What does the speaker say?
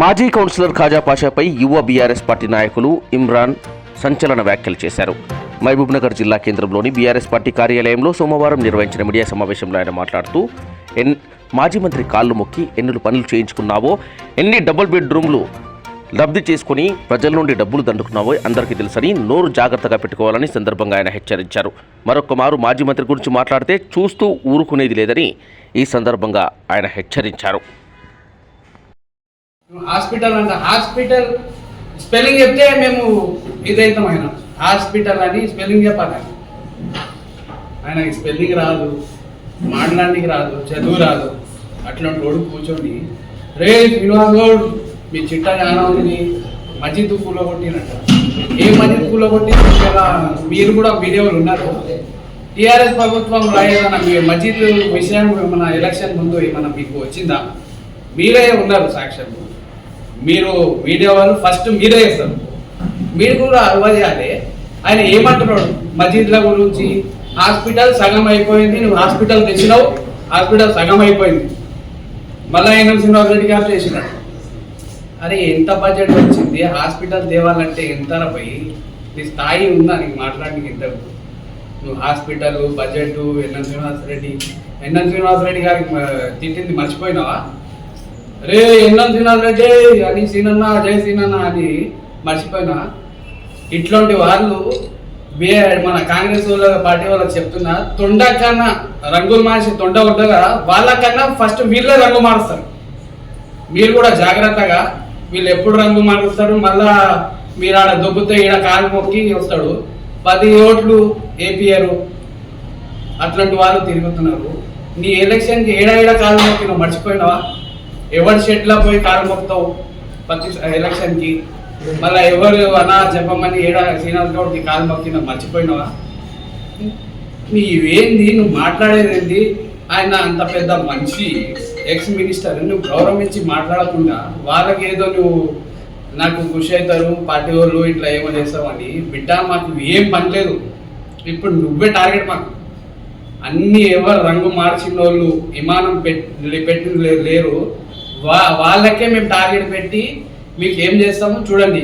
మాజీ కౌన్సిలర్ ఖాజా పాషాపై యువ BRS party నాయకులు ఇమ్రాన్ సంచలన వ్యాఖ్యలు చేశారు. మహబూబ్నగర్ జిల్లా కేంద్రంలోని బీఆర్ఎస్ పార్టీ కార్యాలయంలో సోమవారం నిర్వహించిన మీడియా సమావేశంలో ఆయన మాట్లాడుతూ ఎన్ మాజీ మంత్రి కాళ్ళు మొక్కి ఎన్నులు పనులు చేయించుకున్నావో ఎన్ని డబుల్ బెడ్రూమ్లు లబ్ధి చేసుకుని ప్రజల నుండి డబ్బులు దండుకున్నావో అందరికీ తెలుసని నోరు జాగ్రత్తగా పెట్టుకోవాలని సందర్భంగా ఆయన హెచ్చరించారు. మరొక మారు మాజీ మంత్రి గురించి మాట్లాడితే చూస్తూ ఊరుకునేది లేదని ఈ సందర్భంగా ఆయన హెచ్చరించారు. హాస్పిటల్ అంట. హాస్పిటల్ స్పెల్లింగ్ చెప్తే మేము ఇదైతాం ఆయన. హాస్పిటల్ అని స్పెల్లింగ్ చెప్పాలి. ఆయన. ఆయనకి స్పెల్లింగ్ రాదు మాట్లాడడానికి రాదు చదువు రాదు. అట్లాంటి వాడు కూర్చొని రే శ్రీనివాస్ గౌడ్ మీ చిట్టా చాలా ఉంది. మంచి పూల కొట్టినట్ట. ఏ మజీద్ పూల కొట్టి మీరు కూడా వీడియోలు ఉన్నారు. టీఆర్ఎస్ ప్రభుత్వం రాయేదన్న మీ మజీద్ విషయం మన ఎలక్షన్ ముందు ఏమైనా మీకు వచ్చిందా? మీరే ఉన్నారు సాక్ష్యం. మీరు వీడియో వాళ్ళు ఫస్ట్ మీరే చేస్తారు. మీరు కూడా అలవా చేయాలి. ఆయన ఏమంటున్నాడు? మజీద్ల గురించి హాస్పిటల్ సగం అయిపోయింది నువ్వు హాస్పిటల్ తెచ్చినావు హాస్పిటల్ సగం అయిపోయింది. మళ్ళీ ఆయన శ్రీనివాస్ రెడ్డి గారు చేసినాడు అరే ఎంత బడ్జెట్ వచ్చింది? హాస్పిటల్ తేవాలంటే ఎంత పోయి? నీ స్థాయి ఉందా? నీకు మాట్లాడడానికి ఎంత? నువ్వు hospital budget N N Srinivas Reddy N N Srinivas Reddy గారికి తిట్టింది మర్చిపోయినావా? రే ఎన్నం తినాలంటే అని సీనన్న అదే సీనన్న అని మర్చిపోయినా. ఇట్లాంటి వాళ్ళు బే- మన కాంగ్రెస్ వాళ్ళ పార్టీ వాళ్ళకి చెప్తున్నా తొండ కన్నా రంగులు మార్చి తొండ ఉండగా వాళ్ళకన్నా ఫస్ట్ వీళ్ళే రంగు మారుస్తారు. మీరు కూడా జాగ్రత్తగా వీళ్ళు ఎప్పుడు రంగు మారుస్తారు మళ్ళా మీరు ఆడ దొబ్బుతే ఈడ కాలు మొక్కి వస్తాడు. పది ఓట్లు ఏపీఆర్ అట్లాంటి వాళ్ళు తిరుగుతున్నారు. నీ ఎలక్షన్కి ఏడా ఏడా కాలు మొక్కి నువ్వు మర్చిపోయినావా? ఎవరి షెడ్లో పోయి కారు మొక్కుతావు ప్రతి ఎలక్షన్కి. మళ్ళీ ఎవరు అన్నా చెప్పమని ఏడా శ్రీనివాస్ గౌడ్కి కాలు మొక్కిందా మర్చిపోయినావా? నీవేంది నువ్వు మాట్లాడేది ఏంది ఆయన అంత పెద్ద మనిషి ఎక్స్ మినిస్టర్ నువ్వు గౌరవించి మాట్లాడకుండా వాళ్ళకి ఏదో నువ్వు నాకు ఖుషి అవుతారు పార్టీ వాళ్ళు ఇట్లా ఏమో చేస్తావు అని. బిడ్డ మాకు ఏం పని లేదు. ఇప్పుడు నువ్వే టార్గెట్ మాకు. అన్ని ఎవరు రంగు మార్చిన వాళ్ళు విమానం పెట్టి పెట్టి లేరు. వాళ్ళకే మేము టార్గెట్ పెట్టి మీకు ఏం చేస్తాము చూడండి.